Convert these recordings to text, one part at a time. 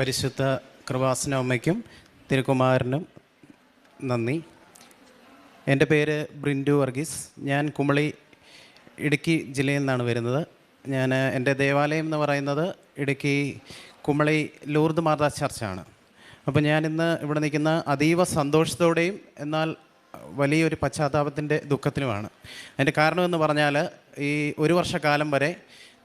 പരിശുദ്ധ കൃപാസന അമ്മയ്ക്കും തിരുകുമാരനും നന്ദി. എന്റെ പേര് ബ്രിൻഡു വർഗീസ്. ഞാൻ കുമളി ഇടുക്കി ജില്ലയിൽ നിന്നാണ് വരുന്നത്. ഞാൻ എന്റെ ദേവാലയം എന്ന് പറയുന്നത് ഇടുക്കി കുമളി ലൂർദ് മാതാ ചർച്ചാണ്. അപ്പോൾ ഞാനിന്ന് ഇവിടെ നിൽക്കുന്ന അതീവ സന്തോഷത്തോടെയും എന്നാൽ വലിയൊരു പശ്ചാത്താപത്തിന്റെ ദുഃഖത്തിലുമാണ്. അതിന്റെ കാരണമെന്ന് പറഞ്ഞാൽ ഈ ഒരു വർഷക്കാലം വരെ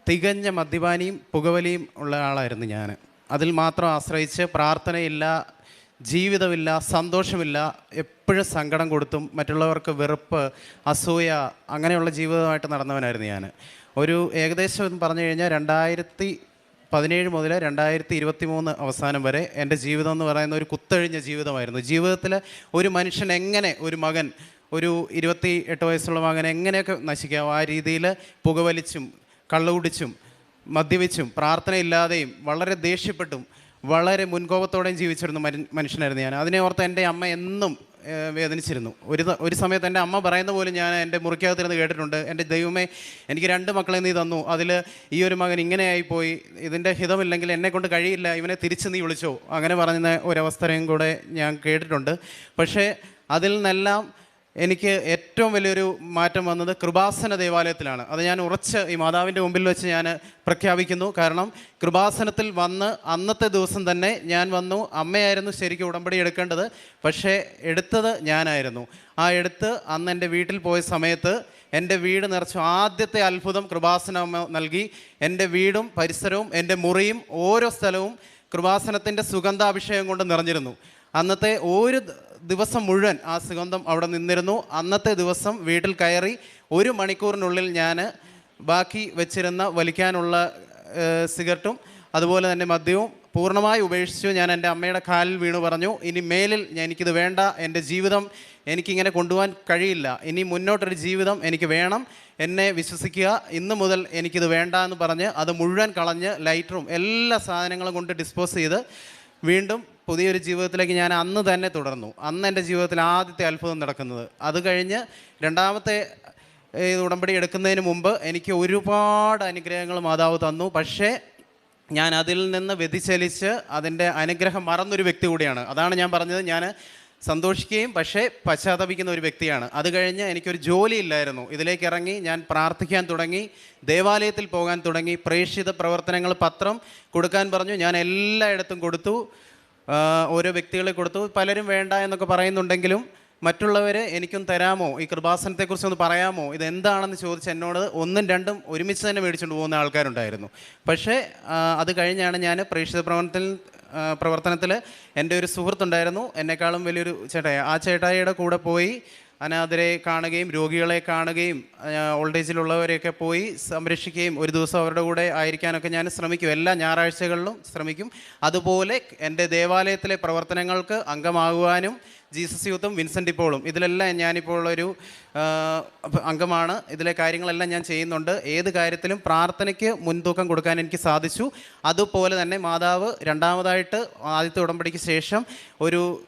തികഞ്ഞ മദ്യപാനിയും പുകവലിയും ഉള്ള ആളായിരുന്നു ഞാൻ. അതിൽ മാത്രം ആശ്രയിച്ച് പ്രാർത്ഥനയില്ല ജീവിതമില്ല സന്തോഷമില്ല എപ്പോഴും സങ്കടം കൊടുത്തും മറ്റുള്ളവർക്ക് വെറുപ്പ് അസൂയ അങ്ങനെയുള്ള ജീവിതമായിട്ട് നടന്നവനായിരുന്നു ഞാൻ. ഒരു ഏകദേശം എന്ന് പറഞ്ഞു കഴിഞ്ഞാൽ രണ്ടായിരത്തി പതിനേഴ് മുതൽ രണ്ടായിരത്തി ഇരുപത്തി മൂന്ന് അവസാനം വരെ എന്റെ ജീവിതം എന്ന് പറയുന്ന ഒരു കുത്തഴിഞ്ഞ ജീവിതമായിരുന്നു. ജീവിതത്തിൽ ഒരു മനുഷ്യൻ എങ്ങനെ ഒരു മകൻ ഒരു ഇരുപത്തി എട്ട് വയസ്സുള്ള മകൻ എങ്ങനെയൊക്കെ നശിക്കാം ആ രീതിയിൽ പുകവലിച്ചും കള്ളുകുടിച്ചും മദ്യപിച്ചും പ്രാർത്ഥനയില്ലാതെയും വളരെ ദേഷ്യപ്പെട്ടും വളരെ മുൻകോപത്തോടെയും ജീവിച്ചിരുന്ന മനുഷ്യനായിരുന്നു ഞാൻ. അതിനെ ഓർത്ത് എന്റെ അമ്മ എന്നും വേദനിച്ചിരുന്നു. ഒരു ഒരു സമയത്ത് എന്റെ അമ്മ പറയുന്ന പോലും ഞാൻ എന്റെ മുറിക്കകത്തിരുന്ന് കേട്ടിട്ടുണ്ട്. എന്റെ ദൈവമേ എനിക്ക് രണ്ട് മക്കളെ നീ തന്നു. അതിൽ ഈ ഒരു മകൻ ഇങ്ങനെയായിപ്പോയി. ഇതിന്റെ ഹിതമില്ലെങ്കിൽ എന്നെ കൊണ്ട് കഴിയില്ല. ഇവനെ തിരിച്ച് നീ വിളിച്ചോ. അങ്ങനെ പറഞ്ഞ ഒരവസ്ഥയും കൂടെ ഞാൻ കേട്ടിട്ടുണ്ട്. പക്ഷേ അതിൽ നിന്നെല്ലാം എനിക്ക് ഏറ്റവും വലിയൊരു മാറ്റം വന്നത് കൃപാസന ദേവാലയത്തിലാണ്. അത് ഞാൻ ഉറച്ച് ഈ മാതാവിന്റെ മുമ്പിൽ വെച്ച് ഞാൻ പ്രഖ്യാപിക്കുന്നു. കാരണം കൃപാസനത്തിൽ വന്ന് അന്നത്തെ ദിവസം തന്നെ ഞാൻ വന്നു. അമ്മയായിരുന്നു ശരിക്കും ഉടമ്പടി എടുക്കേണ്ടത്. പക്ഷേ എടുത്തത് ഞാനായിരുന്നു. ആ എടുത്ത് അന്ന് എന്റെ വീട്ടിൽ പോയ സമയത്ത് എന്റെ വീട് നിറച്ചു ആദ്യത്തെ അത്ഭുതം കൃപാസന നൽകി. എന്റെ വീടും പരിസരവും എന്റെ മുറിയും ഓരോ സ്ഥലവും കൃപാസനത്തിന്റെ സുഗന്ധാഭിഷേകം കൊണ്ട് നിറഞ്ഞിരുന്നു. അന്നത്തെ ഒരു ദിവസം മുഴുവൻ ആ സുഗന്ധം അവിടെ നിന്നിരുന്നു. അന്നത്തെ ദിവസം വീട്ടിൽ കയറി ഒരു മണിക്കൂറിനുള്ളിൽ ഞാൻ ബാക്കി വെച്ചിരുന്ന വലിക്കാനുള്ള സിഗരറ്റും അതുപോലെ തന്നെ മദ്യവും പൂർണമായി ഉപേക്ഷിച്ചു. ഞാൻ എന്റെ അമ്മയുടെ കാലിൽ വീണു പറഞ്ഞു ഇനി മേലിൽ എനിക്കിത് വേണ്ട. എന്റെ ജീവിതം എനിക്കിങ്ങനെ കൊണ്ടുപോകാൻ കഴിയില്ല. ഇനി മുന്നോട്ടൊരു ജീവിതം എനിക്ക് വേണം. എന്നെ വിശ്വസിക്കുക. ഇന്ന് മുതൽ എനിക്കിത് വേണ്ട എന്ന് പറഞ്ഞ് അത് മുഴുവൻ കളഞ്ഞ് ലൈറ്ററും എല്ലാ സാധനങ്ങളും കൊണ്ട് ഡിസ്പോസ് ചെയ്ത് വീണ്ടും പുതിയൊരു ജീവിതത്തിലേക്ക് ഞാൻ അന്ന് തന്നെ തുടർന്നു. അന്ന് എന്റെ ജീവിതത്തിൽ ആദ്യത്തെ അത്ഭുതം നടക്കുന്നത്. അത് കഴിഞ്ഞ് രണ്ടാമത്തെ ഈ ഉടമ്പടി എടുക്കുന്നതിന് മുമ്പ് എനിക്ക് ഒരുപാട് അനുഗ്രഹങ്ങൾ മാതാവ് തന്നു. പക്ഷേ ഞാൻ അതിൽ നിന്ന് വ്യതിചലിച്ച് അതിന്റെ അനുഗ്രഹം മറന്നൊരു വ്യക്തി കൂടിയാണ്. അതാണ് ഞാൻ പറഞ്ഞത്. ഞാൻ സന്തോഷിക്കുകയും പക്ഷേ പശ്ചാത്തപിക്കുന്ന ഒരു വ്യക്തിയാണ്. അത് കഴിഞ്ഞ് എനിക്കൊരു ജോലി ഇല്ലായിരുന്നു. ഇതിലേക്ക് ഇറങ്ങി ഞാൻ പ്രാർത്ഥിക്കാൻ തുടങ്ങി ദേവാലയത്തിൽ പോകാൻ തുടങ്ങി പ്രേക്ഷിത പ്രവർത്തനങ്ങൾ പത്രം കൊടുക്കാൻ പറഞ്ഞു. ഞാൻ എല്ലായിടത്തും കൊടുത്തു. ഓരോ വ്യക്തികളെ കൊടുത്തു. പലരും വേണ്ട എന്നൊക്കെ പറയുന്നുണ്ടെങ്കിലും മറ്റുള്ളവർ എനിക്കും തരാമോ? ഈ കൃപാസനത്തെക്കുറിച്ച് ഒന്ന് പറയാമോ? ഇതെന്താണെന്ന് ചോദിച്ച് എന്നോട് ഒന്നും രണ്ടും ഒരുമിച്ച് തന്നെ മേടിച്ചുകൊണ്ട് പോകുന്ന ആൾക്കാരുണ്ടായിരുന്നു. പക്ഷേ അത് കഴിഞ്ഞാണ് ഞാൻ പ്രേക്ഷിത പ്രവർത്തനത്തിൽ പ്രവർത്തനത്തിൽ എന്റെ ഒരു സുഹൃത്തുണ്ടായിരുന്നു. എന്നെക്കാളും വലിയൊരു ചേട്ടായി. ആ ചേട്ടായിയുടെ കൂടെ പോയി അനാഥരെ കാണുകയും രോഗികളെ കാണുകയും ഓൾഡ് ഏജിലുള്ളവരെയൊക്കെ പോയി സംരക്ഷിക്കുകയും ഒരു ദിവസം അവരുടെ കൂടെ ആയിരിക്കാനൊക്കെ ഞാൻ ശ്രമിക്കും. എല്ലാ ഞായറാഴ്ചകളിലും ശ്രമിക്കും. അതുപോലെ എന്റെ ദേവാലയത്തിലെ പ്രവർത്തനങ്ങൾക്ക് അംഗമാകുവാനും ജീസസ് യൂത്തും വിൻസെന്റ് ഇപ്പോളും. ഇതിലെല്ലാം ഞാനിപ്പോൾ ഒരു അംഗമാണ്. ഇതിലെ കാര്യങ്ങളെല്ലാം ഞാൻ ചെയ്യുന്നുണ്ട്. ഏത് കാര്യത്തിലും പ്രാർത്ഥനയ്ക്ക് മുൻതൂക്കം കൊടുക്കാൻ എനിക്ക് സാധിച്ചു. അതുപോലെ തന്നെ മാതാവ് രണ്ടാമതായിട്ട് ആദ്യത്തെ ഉടമ്പടിക്ക് ശേഷം ഒരു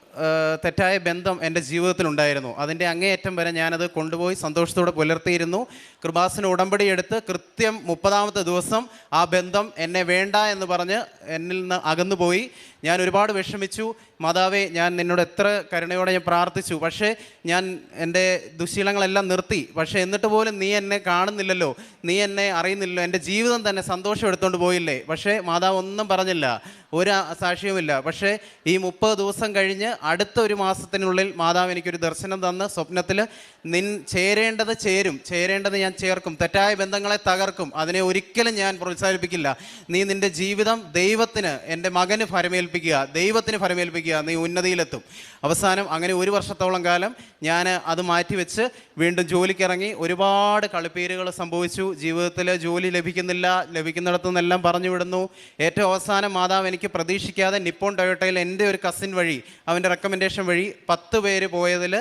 തെറ്റായ ബന്ധം എന്റെ ജീവിതത്തിലുണ്ടായിരുന്നു. അതിന്റെ അങ്ങേയറ്റം വരെ ഞാനത് കൊണ്ടുപോയി സന്തോഷത്തോടെ പുലർത്തിയിരുന്നു. കൃപാസന ഉടമ്പടി എടുത്ത് കൃത്യം മുപ്പതാമത്തെ ദിവസം ആ ബന്ധം എന്നെ വേണ്ട എന്ന് പറഞ്ഞ് എന്നിൽ നിന്ന് അകന്നുപോയി. ഞാൻ ഒരുപാട് വിഷമിച്ചു. മാതാവേ ഞാൻ നിന്നോട് എത്ര കരുണയോടെ ഞാൻ പ്രാർത്ഥിച്ചു. പക്ഷേ ഞാൻ എന്റെ ദുശീലങ്ങളെല്ലാം നിർത്തി. പക്ഷേ എന്നിട്ട് പോലും നീ എന്നെ കാണുന്നില്ലല്ലോ. നീ എന്നെ അറിയുന്നില്ലല്ലോ. എന്റെ ജീവിതം തന്നെ സന്തോഷം എടുത്തുകൊണ്ട് പോയില്ലേ. പക്ഷേ മാതാവ് ഒന്നും പറഞ്ഞില്ല. ഒരു സാക്ഷ്യവുമില്ല. പക്ഷേ ഈ മുപ്പത് ദിവസം കഴിഞ്ഞ് അടുത്ത ഒരു മാസത്തിനുള്ളിൽ മാതാവ് എനിക്കൊരു ദർശനം തന്ന് സ്വപ്നത്തിൽ നിൻ ചേരേണ്ടത് ചേരും. ചേരേണ്ടത് ഞാൻ ചേർക്കും. തെറ്റായ ബന്ധങ്ങളെ തകർക്കും. അതിനെ ഒരിക്കലും ഞാൻ പ്രോത്സാഹിപ്പിക്കില്ല. നീ നിന്റെ ജീവിതം ദൈവത്തിന് എന്റെ മകന് ഫരമേൽപ്പിക്കുക ദൈവത്തിന് ഫരമേൽപ്പിക്കുക നീ ഉന്നതിയിലെത്തും. അവസാനം അങ്ങനെ ഒരു വർഷത്തോളം കാലം ഞാൻ അത് മാറ്റിവെച്ച് വീണ്ടും ജോലിക്കിറങ്ങി ഒരുപാട് കളിപ്പീരുകൾ സംഭവിച്ചു. ജീവിതത്തിൽ ജോലി ലഭിക്കുന്നില്ല. ലഭിക്കുന്നിടത്തു നിന്നെല്ലാം പറഞ്ഞു വിടുന്നു. ഏറ്റവും അവസാനം മാതാവ് എനിക്ക് പ്രതീക്ഷിക്കാതെ നിപ്പോൺ ടൊയോട്ടയിൽ എന്റെ ഒരു കസിൻ വഴി അവന്റെ റെക്കമെൻഡേഷൻ വഴി പത്ത് പേര് പോയതിൽ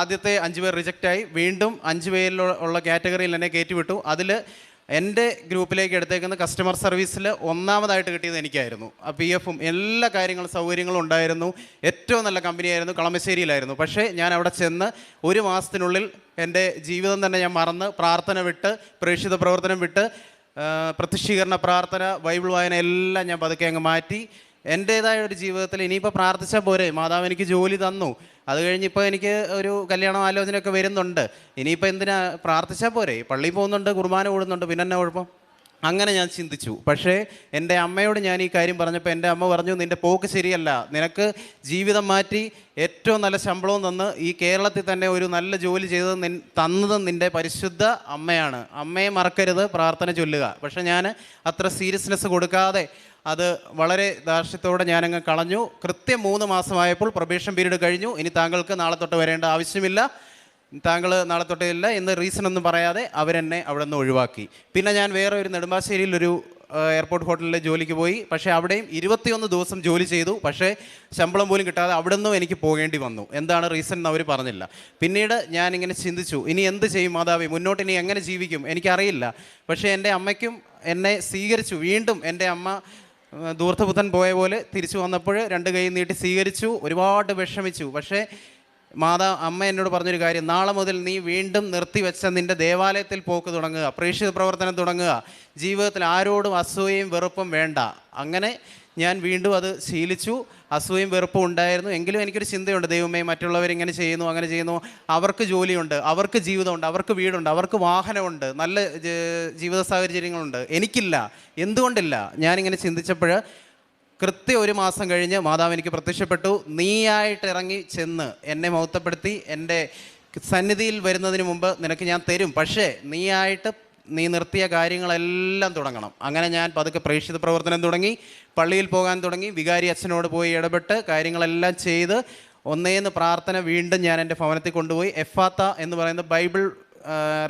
ആദ്യത്തെ അഞ്ച് പേർ റിജക്റ്റായി വീണ്ടും അഞ്ച് പേരിലുള്ള കാറ്റഗറിയിൽ എന്നെ കയറ്റിവിട്ടു. അതിൽ എന്റെ ഗ്രൂപ്പിലേക്ക് എടുത്തേക്കുന്ന കസ്റ്റമർ സർവീസിൽ ഒന്നാമതായിട്ട് കിട്ടിയത് എനിക്കായിരുന്നു. ആ പി എഫും എല്ലാ കാര്യങ്ങളും സൗകര്യങ്ങളും ഉണ്ടായിരുന്നു. ഏറ്റവും നല്ല കമ്പനിയായിരുന്നു കളമശ്ശേരിയിലായിരുന്നു. പക്ഷേ ഞാൻ അവിടെ ചെന്ന് ഒരു മാസത്തിനുള്ളിൽ എന്റെ ജീവിതം തന്നെ ഞാൻ മറന്ന് പ്രാർത്ഥന വിട്ട് പ്രേക്ഷിത പ്രവർത്തനം വിട്ട് പ്രത്യക്ഷീകരണ പ്രാർത്ഥന ബൈബിൾ വായന എല്ലാം ഞാൻ പതുക്കെ അങ്ങ് മാറ്റി. എന്റേതായ ഒരു ജീവിതത്തിൽ ഇനിയിപ്പോൾ പ്രാർത്ഥിച്ചാൽ പോരെ. മാതാവ് എനിക്ക് ജോലി തന്നു. അത് കഴിഞ്ഞിപ്പോൾ എനിക്ക് ഒരു കല്യാണം ആലോചനയൊക്കെ വരുന്നുണ്ട്. ഇനിയിപ്പോൾ എന്തിനാ? പ്രാർത്ഥിച്ചാൽ പോരെ. പള്ളിയിൽ പോകുന്നുണ്ട് കുർബാന കൂടുന്നുണ്ട് പിന്നെ എന്നാ കുഴപ്പം? അങ്ങനെ ഞാൻ ചിന്തിച്ചു. പക്ഷേ എന്റെ അമ്മയോട് ഞാൻ ഈ കാര്യം പറഞ്ഞപ്പോൾ എന്റെ അമ്മ പറഞ്ഞു നിന്റെ പോക്ക് ശരിയല്ല. നിനക്ക് ജീവിതം മാറ്റി ഏറ്റവും നല്ല ശമ്പളവും തന്ന് ഈ കേരളത്തിൽ തന്നെ ഒരു നല്ല ജോലി ചെയ്തത് നിൻ തന്നത് നിന്റെ പരിശുദ്ധ അമ്മയാണ്. അമ്മയെ മറക്കരുത് പ്രാർത്ഥന ചൊല്ലുക. പക്ഷേ ഞാൻ അത്ര സീരിയസ്നെസ് കൊടുക്കാതെ അത് വളരെ ദാർഷ്ട്യത്തോടെ ഞാനങ്ങ് കളഞ്ഞു. കൃത്യം മൂന്ന് മാസമായപ്പോൾ പ്രൊബേഷൻ പീരീഡ് കഴിഞ്ഞു. ഇനി താങ്കൾക്ക് നാളെ തൊട്ട് വരേണ്ട ആവശ്യമില്ല. താങ്കൾ നാളെ തൊട്ടില്ല എന്ന് റീസൺ ഒന്നും പറയാതെ അവരെന്നെ അവിടെ നിന്ന് ഒഴിവാക്കി. പിന്നെ ഞാൻ വേറെ ഒരു നെടുമ്പാശ്ശേരിയിൽ ഒരു എയർപോർട്ട് ഹോട്ടലിലെ ജോലിക്ക് പോയി. പക്ഷേ അവിടെയും ഇരുപത്തിയൊന്ന് ദിവസം ജോലി ചെയ്തു. പക്ഷേ ശമ്പളം പോലും കിട്ടാതെ അവിടെ നിന്നും എനിക്ക് പോകേണ്ടി വന്നു. എന്താണ് റീസൺ എന്ന് അവർ പറഞ്ഞില്ല. പിന്നീട് ഞാൻ ഇങ്ങനെ ചിന്തിച്ചു ഇനി എന്ത് ചെയ്യും മാതാവി? മുന്നോട്ട് ഇനി എങ്ങനെ ജീവിക്കും? എനിക്കറിയില്ല. പക്ഷേ എന്റെ അമ്മയ്ക്കും എന്നെ സ്വീകരിച്ചു. വീണ്ടും എന്റെ അമ്മ ഏഹ്, പോയ പോലെ തിരിച്ചു വന്നപ്പോൾ രണ്ട് കൈ നീട്ടി സ്വീകരിച്ചു. ഒരുപാട് വിഷമിച്ചു. പക്ഷേ മാതാ അമ്മ എന്നോട് പറഞ്ഞൊരു കാര്യം. നാളെ മുതൽ നീ വീണ്ടും നിർത്തിവെച്ച നിന്റെ ദേവാലയത്തിൽ പോക്ക് തുടങ്ങുക പ്രേക്ഷിത പ്രവർത്തനം തുടങ്ങുക. ജീവിതത്തിൽ ആരോടും അസൂയയും വെറുപ്പും വേണ്ട. അങ്ങനെ ഞാൻ വീണ്ടും അത് ശീലിച്ചു. അസൂയയും വെറുപ്പും ഉണ്ടായിരുന്നു. എങ്കിലും എനിക്കൊരു ചിന്തയുണ്ട്. ദൈവമേ മറ്റുള്ളവർ ഇങ്ങനെ ചെയ്യുന്നു അങ്ങനെ ചെയ്യുന്നു. അവർക്ക് ജോലിയുണ്ട് അവർക്ക് ജീവിതമുണ്ട് അവർക്ക് വീടുണ്ട് അവർക്ക് വാഹനമുണ്ട് നല്ല ജീവിത സാഹചര്യങ്ങളുണ്ട്. എനിക്കില്ല. എന്തുകൊണ്ടില്ല? ഞാനിങ്ങനെ ചിന്തിച്ചപ്പോൾ കൃത്യം ഒരു മാസം കഴിഞ്ഞ് മാതാവ് എനിക്ക് പ്രത്യക്ഷപ്പെട്ടു. നീയായിട്ട് ഇറങ്ങി ചെന്ന് എന്നെ മൗത്തപ്പെടുത്തി എന്റെ സന്നിധിയിൽ വരുന്നതിന് മുമ്പ് നിനക്ക് ഞാൻ തരും. പക്ഷേ നീയായിട്ട് നീ നിർത്തിയ കാര്യങ്ങളെല്ലാം തുടങ്ങണം. അങ്ങനെ ഞാൻ പതുക്കെ പ്രേക്ഷിത പ്രവർത്തനം തുടങ്ങി. പള്ളിയിൽ പോകാൻ തുടങ്ങി. വികാരി അച്ഛനോട് പോയി ഇടപെട്ട് കാര്യങ്ങളെല്ലാം ചെയ്ത് ഒന്നേന്ന് പ്രാർത്ഥന വീണ്ടും ഞാൻ എന്റെ ഭവനത്തിൽ കൊണ്ടുപോയി. എഫാത്ത എന്ന് പറയുന്ന ബൈബിൾ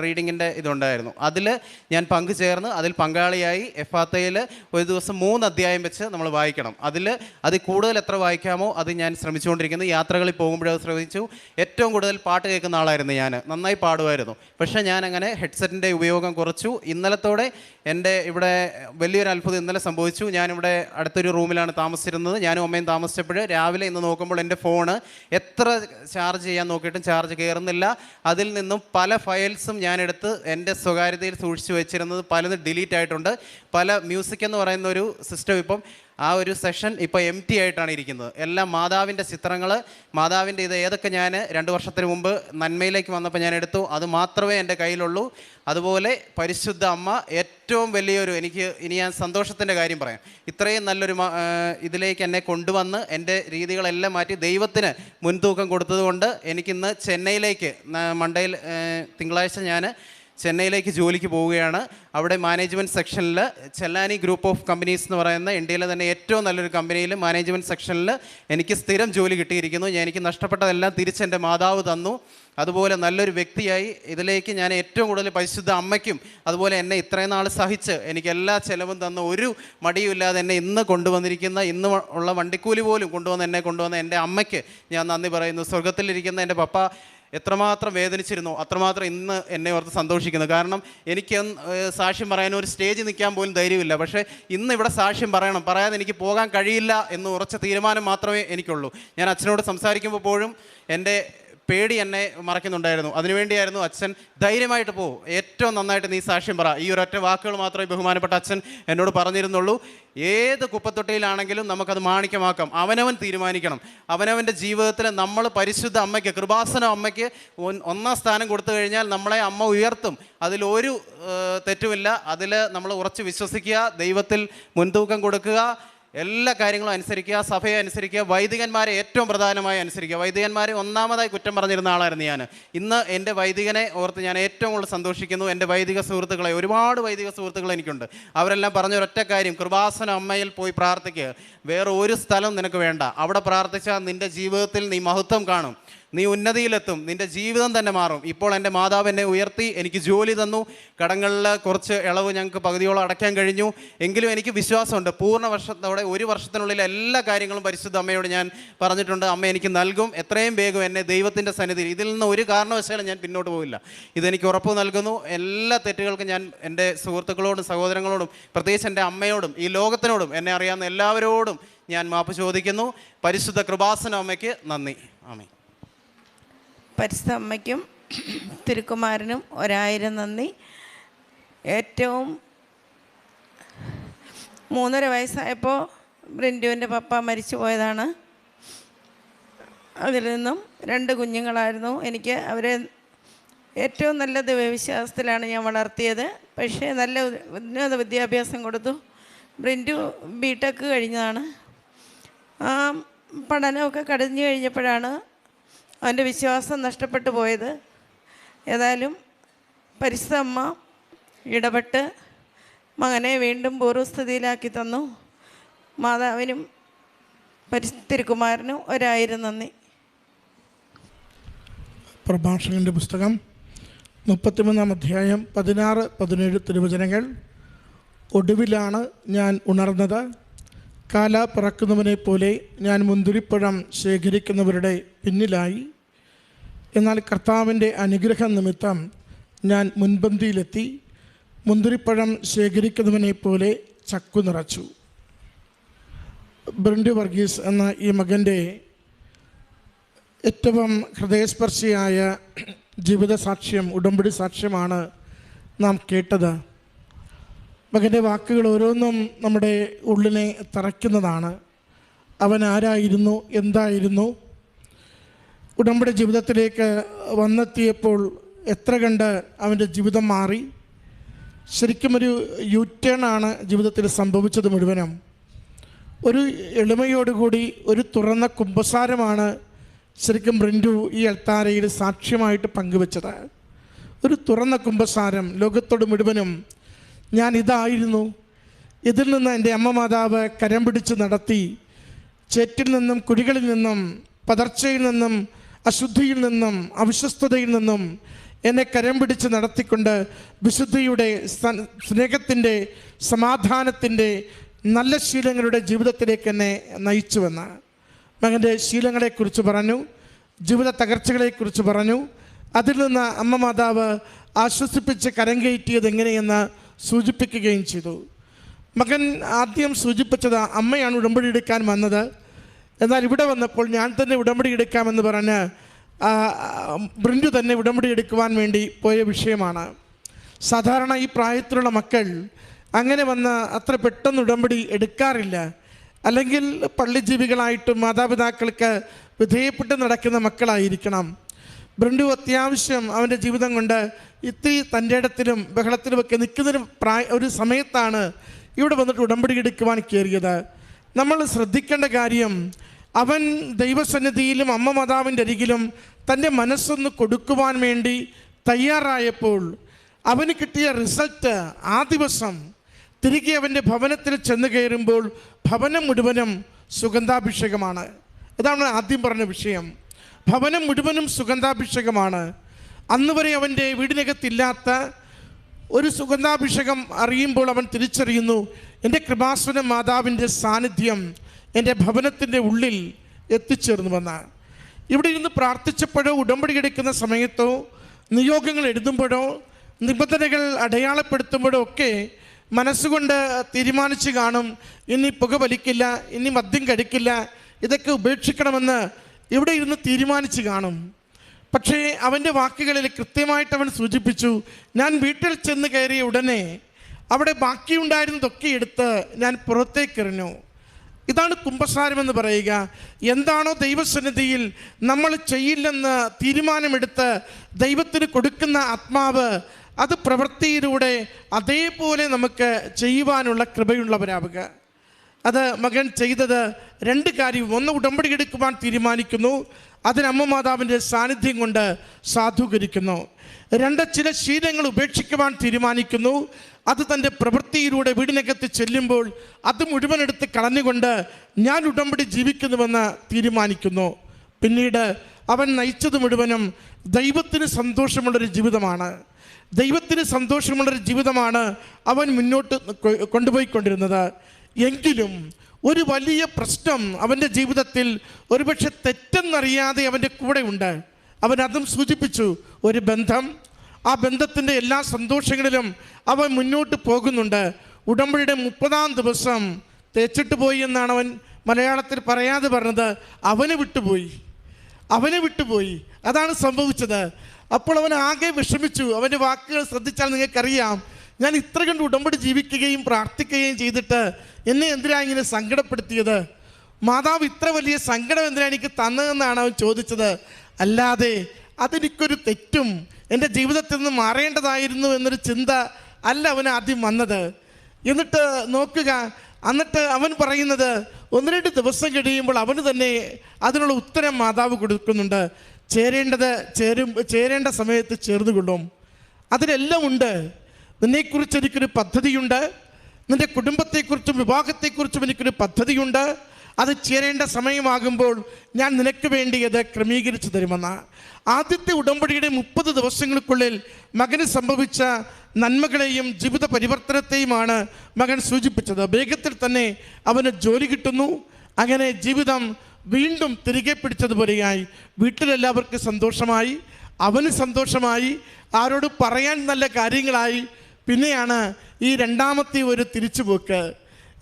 റീഡിങ്ങിന്റെ ഇതുണ്ടായിരുന്നു. അതിൽ ഞാൻ പങ്കുചേർന്ന് അതിൽ പങ്കാളിയായി എഫ് ആത്തയിൽ ഒരു ദിവസം മൂന്ന് അധ്യായം വെച്ച് നമ്മൾ വായിക്കണം. അതിൽ അതിൽ കൂടുതൽ എത്ര വായിക്കാമോ അത് ഞാൻ ശ്രമിച്ചുകൊണ്ടിരിക്കുന്നു. യാത്രകളിൽ പോകുമ്പോഴത് ശ്രമിച്ചു. ഏറ്റവും കൂടുതൽ പാട്ട് കേൾക്കുന്ന ആളായിരുന്നു ഞാൻ നന്നായി പാടുമായിരുന്നു. പക്ഷേ ഞാൻ അങ്ങനെ ഹെഡ്സെറ്റിന്റെ ഉപയോഗം കുറച്ചു. ഇന്നലത്തോടെ എന്റെ ഇവിടെ വലിയൊരു അത്ഭുതം ഇന്നലെ സംഭവിച്ചു. ഞാനിവിടെ അടുത്തൊരു റൂമിലാണ് താമസിച്ചിരുന്നത്. ഞാനും അമ്മയും താമസിച്ചപ്പോൾ രാവിലെ ഇന്ന് നോക്കുമ്പോൾ എന്റെ ഫോണ് എത്ര ചാർജ് ചെയ്യാൻ നോക്കിയിട്ടും ചാർജ് കയറുന്നില്ല. അതിൽ നിന്നും പല ഫയൽസും ഞാനെടുത്ത് എന്റെ സ്വകാര്യതയിൽ സൂക്ഷിച്ചു വെച്ചിരുന്നത് പലതും ഡിലീറ്റ് ആയിട്ടുണ്ട്. പല മ്യൂസിക് എന്ന് പറയുന്ന ഒരു സിസ്റ്റം ഇപ്പം ആ ഒരു സെഷൻ ഇപ്പോൾ എം ടി ആയിട്ടാണ് ഇരിക്കുന്നത്. എല്ലാം മാതാവിന്റെ ചിത്രങ്ങൾ മാതാവിന്റെ ഇത് ഏതൊക്കെ ഞാൻ രണ്ട് വർഷത്തിന് മുമ്പ് നന്മയിലേക്ക് വന്നപ്പോൾ ഞാൻ എടുത്തു. അത് മാത്രമേ എന്റെ കയ്യിലുള്ളൂ. അതുപോലെ പരിശുദ്ധ അമ്മ ഏറ്റവും വലിയൊരു എനിക്ക് ഇനി ഞാൻ സന്തോഷത്തിന്റെ കാര്യം പറയാം. ഇത്രയും നല്ലൊരു ഇതിലേക്ക് എന്നെ കൊണ്ടുവന്ന് എന്റെ രീതികളെല്ലാം മാറ്റി ദൈവത്തിന് മുൻതൂക്കം കൊടുത്തതുകൊണ്ട് എനിക്കിന്ന് ചെന്നൈയിലേക്ക് മണ്ടയിൽ തിങ്കളാഴ്ച ഞാൻ ചെന്നൈയിലേക്ക് ജോലിക്ക് പോവുകയാണ്. അവിടെ മാനേജ്മെന്റ് സെക്ഷനിൽ ചെല്ലാനി ഗ്രൂപ്പ് ഓഫ് കമ്പനീസ് എന്ന് പറയുന്ന ഇന്ത്യയിലെ തന്നെ ഏറ്റവും നല്ലൊരു കമ്പനിയിൽ മാനേജ്മെന്റ് സെക്ഷനിൽ എനിക്ക് സ്ഥിരം ജോലി കിട്ടിയിരിക്കുന്നു. ഞാൻ എനിക്ക് നഷ്ടപ്പെട്ടതെല്ലാം തിരിച്ച് എന്റെ മാതാവ് തന്നു. അതുപോലെ നല്ലൊരു വ്യക്തിയായി. ഇതിലേക്ക് ഞാൻ ഏറ്റവും കൂടുതൽ പരിശുദ്ധ അമ്മയ്ക്കും അതുപോലെ എന്നെ ഇത്രയും നാൾ സഹിച്ച് എനിക്ക് എല്ലാ ചിലവും തന്ന ഒരു മടിയുമില്ലാതെ എന്നെ ഇന്ന് കൊണ്ടുവന്നിരിക്കുന്ന ഇന്ന് ഉള്ള വണ്ടിക്കൂലി പോലും കൊണ്ടുവന്ന് എന്നെ കൊണ്ടുവന്ന എന്റെ അമ്മയ്ക്ക് ഞാൻ നന്ദി പറയുന്നു. സ്വർഗത്തിലിരിക്കുന്ന എന്റെ പപ്പ എത്രമാത്രം വേദനിച്ചിരുന്നു അത്രമാത്രം ഇന്ന് എന്നെ ഓർത്ത് സന്തോഷിക്കുന്നു. കാരണം എനിക്ക് സാക്ഷ്യം പറയാൻ ഒരു സ്റ്റേജിൽ നിൽക്കാൻ പോലും ധൈര്യമില്ല. പക്ഷേ ഇന്ന് ഇവിടെ സാക്ഷ്യം പറയണം. പറയാതെ എനിക്ക് പോകാൻ കഴിയില്ല എന്ന് ഉറച്ച തീരുമാനം മാത്രമേ എനിക്കുള്ളൂ. ഞാൻ അച്ഛനോട് സംസാരിക്കുമ്പോൾ പോലും എന്റെ പേടി എന്നെ മറക്കുന്നുണ്ടായിരുന്നു അതിനുവേണ്ടിയായിരുന്നു അച്ഛൻ ധൈര്യമായിട്ട് പോ. ഏറ്റവും നന്നായിട്ട് നീ സാക്ഷ്യം പറ. ഈ ഒരൊറ്റ വാക്കുകൾ മാത്രമേ ബഹുമാനപ്പെട്ട അച്ഛൻ എന്നോട് പറഞ്ഞിരുന്നുള്ളൂ. ഏത് കുപ്പത്തൊട്ടിയിലാണെങ്കിലും നമുക്കത് മാണിക്യമാക്കാം. അവനവൻ തീരുമാനിക്കണം. അവനവന്റെ ജീവിതത്തിൽ നമ്മൾ പരിശുദ്ധ അമ്മയ്ക്ക് കൃപാസന അമ്മയ്ക്ക് ഒന്നാം സ്ഥാനം കൊടുത്തു കഴിഞ്ഞാൽ നമ്മളെ അമ്മ ഉയർത്തും. അതിലൊരു തെറ്റുമില്ല. അതിൽ നമ്മൾ ഉറച്ച് വിശ്വസിക്കുക. ദൈവത്തിൽ മുൻതൂക്കം കൊടുക്കുക. എല്ലാ കാര്യങ്ങളും അനുസരിക്കുക സഭയെ അനുസരിക്കുക വൈദികന്മാരെ ഏറ്റവും പ്രധാനമായി അനുസരിക്കുക. വൈദികന്മാരെ ഒന്നാമതായി കുറ്റം പറഞ്ഞിരുന്ന ആളായിരുന്നു ഞാൻ ഇന്ന് എന്റെ വൈദികനെ ഓർത്ത് ഞാൻ ഏറ്റവും കൂടുതൽ സന്തോഷിക്കുന്നു. എന്റെ വൈദിക സുഹൃത്തുക്കളെ ഒരുപാട് വൈദിക സുഹൃത്തുക്കൾ എനിക്കുണ്ട്. അവരെല്ലാം പറഞ്ഞ ഒരൊറ്റ കാര്യം കൃപാസന അമ്മയിൽ പോയി പ്രാർത്ഥിക്കുക വേറെ ഒരു സ്ഥലം നിനക്ക് വേണ്ട. അവിടെ പ്രാർത്ഥിച്ചാൽ നിന്റെ ജീവിതത്തിൽ നീ മഹത്വം കാണും. നീ ഉന്നതിയിലെത്തും നിന്റെ ജീവിതം തന്നെ മാറും. ഇപ്പോൾ എന്റെ മാതാവ് എന്നെ ഉയർത്തി എനിക്ക് ജോലി തന്നു. കടങ്ങളിൽ കുറച്ച് ഇളവ് ഞങ്ങൾക്ക് പകുതിയോളം അടയ്ക്കാൻ കഴിഞ്ഞു. എങ്കിലും എനിക്ക് വിശ്വാസമുണ്ട്. പൂർണ വർഷത്തോടെ ഒരു വർഷത്തിനുള്ളിൽ എല്ലാ കാര്യങ്ങളും പരിശുദ്ധ അമ്മയോട് ഞാൻ പറഞ്ഞിട്ടുണ്ട്. അമ്മ എനിക്ക് നൽകും. എത്രയും വേഗം എന്നെ ദൈവത്തിന്റെ സന്നിധിയിൽ ഇതിൽ നിന്ന് ഒരു കാരണവശാലും ഞാൻ പിന്നോട്ട് പോകില്ല ഇതെനിക്ക് ഉറപ്പ് നൽകുന്നു. എല്ലാ തെറ്റുകൾക്കും ഞാൻ എന്റെ സുഹൃത്തുക്കളോടും സഹോദരങ്ങളോടും പ്രത്യേകിച്ച് എന്റെ അമ്മയോടും ഈ ലോകത്തിനോടും എന്നെ അറിയാവുന്ന എല്ലാവരോടും ഞാൻ മാപ്പ് ചോദിക്കുന്നു. പരിശുദ്ധ കൃപാസന അമ്മയ്ക്ക് നന്ദി. ആമേ പരിശുദ്ധ അമ്മയ്ക്കും തിരുക്കുമാരനും ഒരായിരം നന്ദി. ഏറ്റവും മൂന്നര വയസ്സായപ്പോൾ ബ്രിൻഡുവിന്റെ പപ്പ മരിച്ചു പോയതാണ്. അതിൽ നിന്നും രണ്ട് കുഞ്ഞുങ്ങളായിരുന്നു. എനിക്ക് അവരെ ഏറ്റവും നല്ല ദൈവവിശ്വാസത്തിലാണ് ഞാൻ വളർത്തിയത്. പക്ഷേ നല്ല ഉന്നത വിദ്യാഭ്യാസം കൊടുത്തു. ബ്രിൻഡു ബി ടെക് കഴിഞ്ഞതാണ്. ആ പഠനമൊക്കെ കടഞ്ഞു കഴിഞ്ഞപ്പോഴാണ് അവന്റെ വിശ്വാസം നഷ്ടപ്പെട്ടു പോയത്. ഏതായാലും പരിസ്ഥ അമ്മ ഇടപെട്ട് മകനെ വീണ്ടും പൂർവസ്ഥിതിയിലാക്കി തന്നു. മാതാവിനും പരിസ്ഥിതികുമാരനും ഒരായിരം നന്ദി. പ്രഭാഷകന്റെ പുസ്തകം മുപ്പത്തിമൂന്നാം അധ്യായം പതിനാറ് പതിനേഴ് തിരുവചനങ്ങൾ. ഒടുവിലാണ് ഞാൻ ഉണർന്നത്. കാല പറക്കുന്നവനെ പോലെ ഞാൻ മുന്തിരിപ്പഴം ശേഖരിക്കുന്നവരുടെ പിന്നിലായി. എന്നാൽ കർത്താവിന്റെ അനുഗ്രഹം നിമിത്തം ഞാൻ മുൻപന്തിയിലെത്തി മുന്തിരിപ്പഴം ശേഖരിക്കുന്നവനെ പോലെ ചക്കു നിറച്ചു. ബ്രിൻഡ് വർഗീസ് എന്ന ഈ മകന്റെ ഏറ്റവും ഹൃദയസ്പർശിയായ ജീവിത സാക്ഷ്യം ഉടമ്പടി സാക്ഷ്യമാണ് നാം കേട്ടത്. മകന്റെ വാക്കുകൾ ഓരോന്നും നമ്മുടെ ഉള്ളിനെ തറയ്ക്കുന്നതാണ്. അവൻ ആരായിരുന്നു? എന്തായിരുന്നു? ഉടമ്പടി ജീവിതത്തിലേക്ക് വന്നെത്തിയപ്പോൾ എത്ര കണ്ട് അവന്റെ ജീവിതം മാറി. ശരിക്കും ഒരു യു ആണ് ജീവിതത്തിൽ സംഭവിച്ചത് മുഴുവനും. ഒരു എളിമയോടുകൂടി ഒരു തുറന്ന കുമ്പസാരമാണ് ശരിക്കും ബ്രിൻഡു ഈ അൽത്താരയിൽ സാക്ഷ്യമായിട്ട് പങ്കുവെച്ചത്. ഒരു തുറന്ന കുമ്പസാരം ലോകത്തോട് മുഴുവനും ഞാൻ ഇതായിരുന്നു. ഇതിൽ നിന്ന് എന്റെ അമ്മ മാതാവ് കരം പിടിച്ച് നടത്തി. ചേറ്റിൽ നിന്നും കുഴികളിൽ നിന്നും പതർച്ചയിൽ നിന്നും അശുദ്ധിയിൽ നിന്നും അവിശ്വസ്തതയിൽ നിന്നും എന്നെ കരം പിടിച്ച് നടത്തിക്കൊണ്ട് വിശുദ്ധിയുടെ സ്നേഹത്തിന്റെ സമാധാനത്തിന്റെ നല്ല ശീലങ്ങളുടെ ജീവിതത്തിലേക്ക് എന്നെ നയിച്ചുവെന്ന് മകന്റെ ശീലങ്ങളെക്കുറിച്ച് പറഞ്ഞു ജീവിത തകർച്ചകളെക്കുറിച്ച് പറഞ്ഞു. അതിൽ നിന്ന് അമ്മ മാതാവ് ആശ്വസിപ്പിച്ച് കരം കയറ്റിയത് എങ്ങനെയെന്ന് സൂചിപ്പിക്കുകയും ചെയ്തു. മകൻ ആദ്യം സൂചിപ്പിച്ചത് അമ്മയാണ് ഉടമ്പടി എടുക്കാൻ വന്നത്. എന്നാൽ ഇവിടെ വന്നപ്പോൾ ഞാൻ തന്നെ ഉടമ്പടി എടുക്കാമെന്ന് പറഞ്ഞ് ബ്രിൻഡു തന്നെ ഉടമ്പടി എടുക്കുവാൻ വേണ്ടി പോയ വിഷയമാണ്. സാധാരണ ഈ പ്രായത്തിലുള്ള മക്കൾ അങ്ങനെ വന്ന് അത്ര പെട്ടെന്ന് ഉടമ്പടി എടുക്കാറില്ല. അല്ലെങ്കിൽ പള്ളിജീവികളായിട്ടും മാതാപിതാക്കൾക്ക് വിധേയപ്പെട്ട് നടക്കുന്ന മക്കളായിരിക്കണം. ബ്രിൻഡു അത്യാവശ്യം അവന്റെ ജീവിതം കൊണ്ട് ഇത്തിരി തന്റെ ഇടത്തിലും ബഹളത്തിലുമൊക്കെ നിൽക്കുന്നൊരു പ്രായ ഒരു സമയത്താണ് ഇവിടെ വന്നിട്ട് ഉടമ്പടി എടുക്കുവാൻ കയറിയത്. നമ്മൾ ശ്രദ്ധിക്കേണ്ട കാര്യം അവൻ ദൈവസന്നിധിയിലും അമ്മ മാതാവിന്റെ അരികിലും തന്റെ മനസ്സൊന്ന് കൊടുക്കുവാൻ വേണ്ടി തയ്യാറായപ്പോൾ അവന് കിട്ടിയ റിസൾട്ട് ആ ദിവസം തിരികെ അവന്റെ ഭവനത്തിൽ ചെന്ന് കയറുമ്പോൾ ഭവനം മുഴുവനും സുഗന്ധാഭിഷേകമാണ്. ഇതാണ് ആദ്യം പറഞ്ഞ വിഷയം. ഭവനം മുഴുവനും സുഗന്ധാഭിഷേകമാണ്. അന്ന് വരെ അവന്റെ വീടിനകത്തില്ലാത്ത ഒരു സുഗന്ധാഭിഷേകം അറിയുമ്പോൾ അവൻ തിരിച്ചറിയുന്നു എന്റെ കൃപാസന മാതാവിന്റെ സാന്നിധ്യം എന്റെ ഭവനത്തിന്റെ ഉള്ളിൽ എത്തിച്ചേർന്നുവെന്ന് ഇവിടെ ഇരുന്ന് പ്രാർത്ഥിച്ചപ്പോഴോ ഉടമ്പടി എടുക്കുന്ന സമയത്തോ നിയോഗങ്ങൾ എഴുതുമ്പോഴോ നിബന്ധനകൾ അടയാളപ്പെടുത്തുമ്പോഴോ ഒക്കെ മനസ്സുകൊണ്ട് തീരുമാനിച്ചു കാണും ഇനി പുക വലിക്കില്ല ഇനി മദ്യം കഴിക്കില്ല ഇതൊക്കെ ഉപേക്ഷിക്കണമെന്ന് ഇവിടെ ഇരുന്ന് തീരുമാനിച്ച് കാണും. പക്ഷേ അവന്റെ വാക്കുകളിൽ കൃത്യമായിട്ട് അവൻ സൂചിപ്പിച്ചു ഞാൻ വീട്ടിൽ ചെന്ന് കയറിയ ഉടനെ അവിടെ ബാക്കിയുണ്ടായിരുന്നതൊക്കെ എടുത്ത് ഞാൻ പുറത്തേക്കെറിഞ്ഞു. ഇതാണ് കുംഭസാരം എന്ന് പറയുക. എന്താണോ ദൈവസന്നിധിയിൽ നമ്മൾ ചെയ്യില്ലെന്ന് തീരുമാനമെടുത്ത് ദൈവത്തിന് കൊടുക്കുന്ന ആത്മാവ് അത് പ്രവൃത്തിയിലൂടെ അതേപോലെ നമുക്ക് ചെയ്യുവാനുള്ള കൃപയുള്ളവരാവുക. അത് മകൻ ചെയ്തത് രണ്ട് കാര്യവും. ഒന്ന് ഉടമ്പടി എടുക്കുവാൻ തീരുമാനിക്കുന്നു. അതിന് അമ്മ മാതാവിന്റെ സാന്നിധ്യം കൊണ്ട് സാധൂകരിക്കുന്നു. രണ്ട് ചില ശീലങ്ങൾ ഉപേക്ഷിക്കുവാൻ തീരുമാനിക്കുന്നു. അത് തന്റെ പ്രവൃത്തിയിലൂടെ വീടിനകത്ത് ചെല്ലുമ്പോൾ അത് മുഴുവൻ എടുത്ത് കളഞ്ഞുകൊണ്ട് ഞാൻ ഉടമ്പടി ജീവിക്കുന്നുവെന്ന് തീരുമാനിക്കുന്നു. പിന്നീട് അവൻ നയിച്ചത് മുഴുവനും ദൈവത്തിന് സന്തോഷമുള്ളൊരു ജീവിതമാണ്. ദൈവത്തിന് സന്തോഷമുള്ളൊരു ജീവിതമാണ് അവൻ മുന്നോട്ട് കൊണ്ടുപോയിക്കൊണ്ടിരുന്നത്. എങ്കിലും ഒരു വലിയ പ്രശ്നം അവന്റെ ജീവിതത്തിൽ ഒരുപക്ഷെ തെറ്റെന്നറിയാതെ അവന്റെ കൂടെ ഉണ്ട് അവൻ അതും സൂചിപ്പിച്ചു ഒരു ബന്ധം. ആ ബന്ധത്തിന്റെ എല്ലാ സന്തോഷങ്ങളിലും അവൻ മുന്നോട്ട് പോകുന്നുണ്ട്. ഉടമ്പടിയുടെ മുപ്പതാം ദിവസം തേച്ചിട്ട് പോയി എന്നാണ് അവൻ മലയാളത്തിൽ പറയാതെ പറഞ്ഞത്. അവന് വിട്ടുപോയി. അവനെ വിട്ടുപോയി. അതാണ് സംഭവിച്ചത്. അപ്പോൾ അവൻ ആകെ വിഷമിച്ചു. അവന്റെ വാക്കുകൾ ശ്രദ്ധിച്ചാൽ നിങ്ങൾക്കറിയാം. ഞാൻ ഇത്ര കണ്ട് ഉടമ്പടി ജീവിക്കുകയും പ്രാർത്ഥിക്കുകയും ചെയ്തിട്ട് എന്നെ എന്തിനാ ഇങ്ങനെ സങ്കടപ്പെടുത്തിയത്? മാതാവ് ഇത്ര വലിയ സങ്കടം എന്തിനാ എനിക്ക് തന്നതെന്നാണ് അവൻ ചോദിച്ചത്. അല്ലാതെ അതെനിക്കൊരു തെറ്റും എന്റെ ജീവിതത്തിൽ നിന്ന് മാറേണ്ടതായിരുന്നു എന്നൊരു ചിന്ത അല്ല അവൻ ആദ്യം വന്നത്. എന്നിട്ട് നോക്കുക എന്നിട്ട് അവൻ പറയുന്നത് ഒന്ന് രണ്ട് ദിവസം കഴിയുമ്പോൾ അവന് തന്നെ അതിനുള്ള ഉത്തരം മാതാവ് കൊടുക്കുന്നുണ്ട്. ചേരേണ്ടത് ചേരും ചേരേണ്ട സമയത്ത് ചേർന്നുകൊള്ളും. അതിലെല്ലാം ഉണ്ട്. നിന്നെക്കുറിച്ച് എനിക്കൊരു പദ്ധതിയുണ്ട്. നിന്റെ കുടുംബത്തെക്കുറിച്ചും വിവാഹത്തെക്കുറിച്ചും എനിക്കൊരു പദ്ധതിയുണ്ട്. അത് ചേരേണ്ട സമയമാകുമ്പോൾ ഞാൻ നിനക്ക് വേണ്ടി അത് ക്രമീകരിച്ചു തരുമെന്ന. ആദ്യത്തെ ഉടമ്പടിയുടെ മുപ്പത് ദിവസങ്ങൾക്കുള്ളിൽ മകന് സംഭവിച്ച നന്മകളെയും ജീവിത പരിവർത്തനത്തെയുമാണ് മകൻ സൂചിപ്പിച്ചത്. വേഗത്തിൽ തന്നെ അവന് ജോലി കിട്ടുന്നു. അങ്ങനെ ജീവിതം വീണ്ടും തിരികെ പിടിച്ചതുപോലെയായി. വീട്ടിലെല്ലാവർക്കും സന്തോഷമായി. അവന് സന്തോഷമായി. ആരോട് പറയാൻ നല്ല കാര്യങ്ങളായി. പിന്നെയാണ് ഈ രണ്ടാമത്തെ ഒരു തിരിച്ചുപോക്ക്.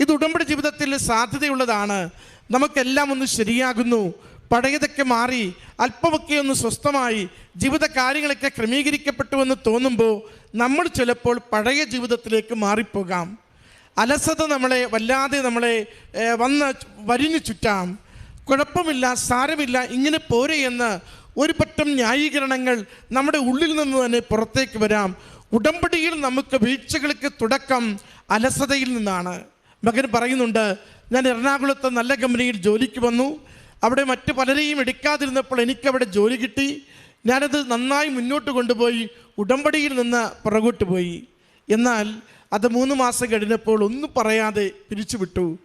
ഇത് ഉടമ്പടി ജീവിതത്തിൽ സാധ്യതയുള്ളതാണ്. നമുക്കെല്ലാം ഒന്ന് ശരിയാകുന്നു. പഴയതൊക്കെ മാറി അല്പമൊക്കെ ഒന്ന് സ്വസ്ഥമായി ജീവിത കാര്യങ്ങളൊക്കെ ക്രമീകരിക്കപ്പെട്ടു എന്ന് തോന്നുമ്പോൾ നമ്മൾ ചിലപ്പോൾ പഴയ ജീവിതത്തിലേക്ക് മാറിപ്പോകാം. അലസത നമ്മളെ വല്ലാതെ നമ്മളെ വന്ന് വരിഞ്ഞു ചുറ്റാം. കുഴപ്പമില്ല സാരമില്ല ഇങ്ങനെ പോരെ എന്ന് ഒരു പറ്റം ന്യായീകരണങ്ങൾ നമ്മുടെ ഉള്ളിൽ നിന്ന് തന്നെ പുറത്തേക്ക് വരാം. ഉടമ്പടിയിൽ നമുക്ക് വീഴ്ചകൾക്ക് തുടക്കം അലസതയിൽ നിന്നാണ്. മകൻ പറയുന്നുണ്ട് ഞാൻ എറണാകുളത്ത് നല്ല കമ്പനിയിൽ ജോലിക്ക് വന്നു. അവിടെ മറ്റു പലരെയും എടുക്കാതിരുന്നപ്പോൾ എനിക്കവിടെ ജോലി കിട്ടി. ഞാനത് നന്നായി മുന്നോട്ട് കൊണ്ടുപോയി ഉടമ്പടിയിൽ നിന്ന് പുറകോട്ട് പോയി. എന്നാൽ അത് മൂന്ന് മാസം കഴിഞ്ഞപ്പോൾ ഒന്നും പറയാതെ പിരിച്ചുവിട്ടു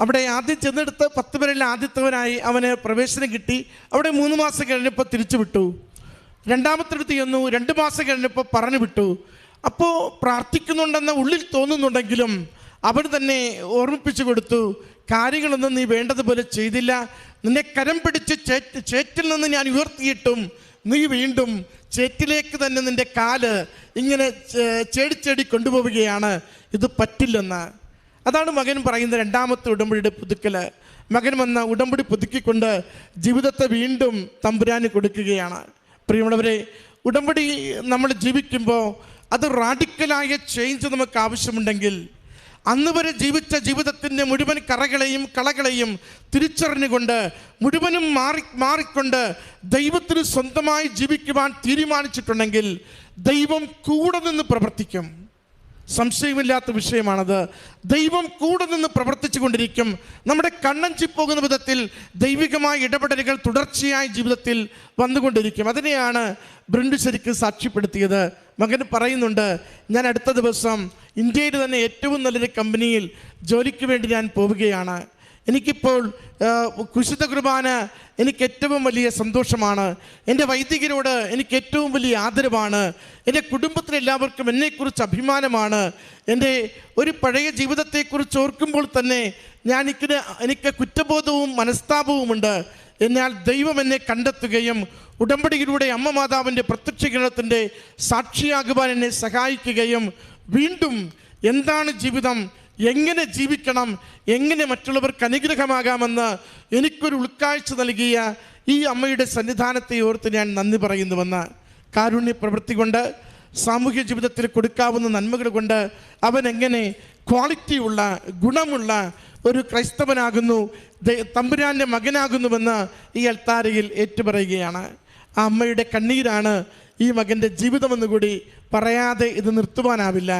അവിടെ ആദ്യം ചെന്നെടുത്ത് പത്ത് പേരിൽ ആദ്യത്തവനായി അവന് പ്രവേശനം കിട്ടി. അവിടെ മൂന്ന് മാസം കഴിഞ്ഞപ്പോൾ തിരിച്ചു വിട്ടു രണ്ടാമത്തെ അടുത്ത് ചെന്നു രണ്ട് മാസം കഴിഞ്ഞപ്പോൾ പറഞ്ഞു വിട്ടു. അപ്പോൾ പ്രാർത്ഥിക്കുന്നുണ്ടെന്ന് ഉള്ളിൽ തോന്നുന്നുണ്ടെങ്കിലും അവൻ തന്നെ ഓർമ്മിപ്പിച്ചു കൊടുത്തു കാര്യങ്ങളൊന്നും നീ വേണ്ടതുപോലെ ചെയ്തില്ല. നിന്നെ കരം പിടിച്ച് ചേറ്റ് ചേറ്റിൽ നിന്ന് ഞാൻ ഉയർത്തിയിട്ടും നീ വീണ്ടും ചേറ്റിലേക്ക് തന്നെ നിന്റെ കാൽ ഇങ്ങനെ ചേടിച്ചേടി കൊണ്ടുപോവുകയാണ്. ഇത് പറ്റില്ലെന്ന്. അതാണ് മകൻ പറയുന്ന രണ്ടാമത്തെ ഉടമ്പടിയുടെ പുതുക്കൽ. മകൻ വന്ന ഉടമ്പടി പുതുക്കിക്കൊണ്ട് ജീവിതത്തെ വീണ്ടും തമ്പുരാന് കൊടുക്കുകയാണ്. പ്രിയമുള്ളവരെ ഉടമ്പടി നമ്മൾ ജീവിക്കുമ്പോൾ അത് റാഡിക്കലായ ചേഞ്ച് നമുക്ക് ആവശ്യമുണ്ടെങ്കിൽ അന്ന് വരെ ജീവിച്ച ജീവിതത്തിന്റെ മുഴുവൻ കറകളെയും കളകളെയും തിരിച്ചറിഞ്ഞുകൊണ്ട് മുഴുവനും മാറി മാറിക്കൊണ്ട് ദൈവത്തിന് സ്വന്തമായി ജീവിക്കുവാൻ തീരുമാനിച്ചിട്ടുണ്ടെങ്കിൽ ദൈവം കൂടെ നിന്ന് പ്രവർത്തിക്കും. സംശയമില്ലാത്ത വിഷയമാണത്. ദൈവം കൂടെ നിന്ന് പ്രവർത്തിച്ചു കൊണ്ടിരിക്കും. നമ്മുടെ കണ്ണഞ്ചി പോകുന്ന വിധത്തിൽ ദൈവികമായ ഇടപെടലുകൾ തുടർച്ചയായി ജീവിതത്തിൽ വന്നുകൊണ്ടിരിക്കും. അതിനെയാണ് ബ്രിൻഡ് ശരിക്ക് സാക്ഷ്യപ്പെടുത്തിയത്. മകൻ പറയുന്നുണ്ട് ഞാൻ അടുത്ത ദിവസം ഇന്ത്യയിൽ തന്നെ ഏറ്റവും നല്ലൊരു കമ്പനിയിൽ ജോലിക്ക് വേണ്ടി ഞാൻ പോവുകയാണ്. എനിക്കിപ്പോൾ കുശുദ്ധ കുർബാന എനിക്ക് ഏറ്റവും വലിയ സന്തോഷമാണ്. എന്റെ വൈദികരോട് എനിക്ക് ഏറ്റവും വലിയ ആദരവാണ്. എന്റെ കുടുംബത്തിലെ എല്ലാവർക്കും എന്നെക്കുറിച്ച് അഭിമാനമാണ്. എന്റെ ഒരു പഴയ ജീവിതത്തെക്കുറിച്ച് ഓർക്കുമ്പോൾ തന്നെ ഞാൻ എനിക്ക് എനിക്ക് കുറ്റബോധവും മനസ്താപവുമുണ്ട്. എന്നാൽ ദൈവം എന്നെ കണ്ടെത്തുകയും ഉടമ്പടിയിലൂടെ അമ്മ മാതാവിന്റെ പ്രത്യക്ഷീകരണത്തിന്റെ സാക്ഷിയാകുവാൻ എന്നെ സഹായിക്കുകയും വീണ്ടും എന്താണ് ജീവിതം? എങ്ങനെ ജീവിക്കണം എങ്ങനെ മറ്റുള്ളവർക്ക് അനുഗ്രഹമാകാമെന്ന് എനിക്കൊരു ഉൾക്കാഴ്ച നൽകിയ ഈ അമ്മയുടെ സന്നിധാനത്തെ ഓർത്ത് ഞാൻ നന്ദി പറയുന്നുവെന്ന് കാരുണ്യ പ്രവൃത്തി കൊണ്ട് സാമൂഹ്യ ജീവിതത്തിൽ കൊടുക്കാവുന്ന നന്മകൾ കൊണ്ട് അവൻ എങ്ങനെ ക്വാളിറ്റിയുള്ള ഗുണമുള്ള ഒരു ക്രൈസ്തവനാകുന്നു തമ്പുരാന്റെ മകനാകുന്നുവെന്ന് ഈ അൽത്താരയിൽ ഏറ്റുപറയുകയാണ്. ആ അമ്മയുടെ കണ്ണീരാണ് ഈ മകന്റെ ജീവിതമെന്നുകൂടി പറയാതെ ഇത് നിർത്തുവാനാവില്ല.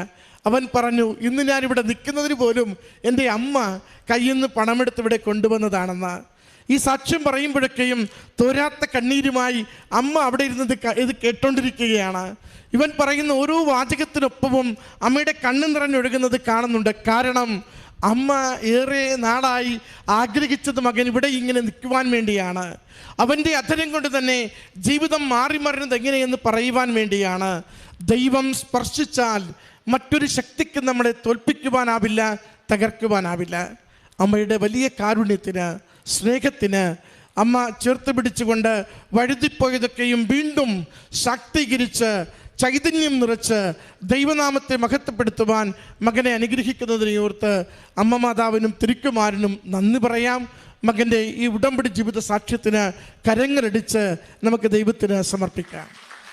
അവൻ പറഞ്ഞു ഇന്ന് ഞാനിവിടെ നിൽക്കുന്നതിന് പോലും എന്റെ അമ്മ കയ്യിൽ നിന്ന് പണമെടുത്ത് ഇവിടെ കൊണ്ടുവന്നതാണെന്ന്. ഈ സാക്ഷ്യം പറയുമ്പോഴൊക്കെയും തോരാത്ത കണ്ണീരുമായി അമ്മ അവിടെ ഇരുന്നത് ഇത് കേട്ടോണ്ടിരിക്കുകയാണ്. ഇവൻ പറയുന്ന ഓരോ വാചകത്തിനൊപ്പവും അമ്മയുടെ കണ്ണു നിറഞ്ഞൊഴുകുന്നത് കാണുന്നുണ്ട്. കാരണം അമ്മ ഏറെ നാളായി ആഗ്രഹിച്ചത് മകൻ ഇവിടെ ഇങ്ങനെ നിൽക്കുവാൻ വേണ്ടിയാണ്. അവന്റെ അധരം കൊണ്ട് തന്നെ ജീവിതം മാറി മറിഞ്ഞത് എങ്ങനെയെന്ന് പറയുവാൻ വേണ്ടിയാണ്. ദൈവം സ്പർശിച്ചാൽ മറ്റൊരു ശക്തിക്ക് നമ്മളെ തോൽപ്പിക്കുവാനാവില്ല തകർക്കുവാനാവില്ല. അമ്മയുടെ വലിയ കാരുണ്യത്തിന് സ്നേഹത്തിന് അമ്മ ചേർത്ത് പിടിച്ചുകൊണ്ട് വഴുതിപ്പോയതൊക്കെയും വീണ്ടും ശാക്തീകരിച്ച് ചൈതന്യം നിറച്ച് ദൈവനാമത്തെ മഹത്വപ്പെടുത്തുവാൻ മകനെ അനുഗ്രഹിക്കുന്നതിനെ ഓർത്ത് അമ്മ മാതാവിനും തിരുക്കുമാരനും നന്ദി പറയാം. മകന്റെ ഈ ഉടമ്പടി ജീവിത സാക്ഷ്യത്തിന് കരങ്ങളടിച്ച് നമുക്ക് ദൈവത്തിന് സമർപ്പിക്കാം.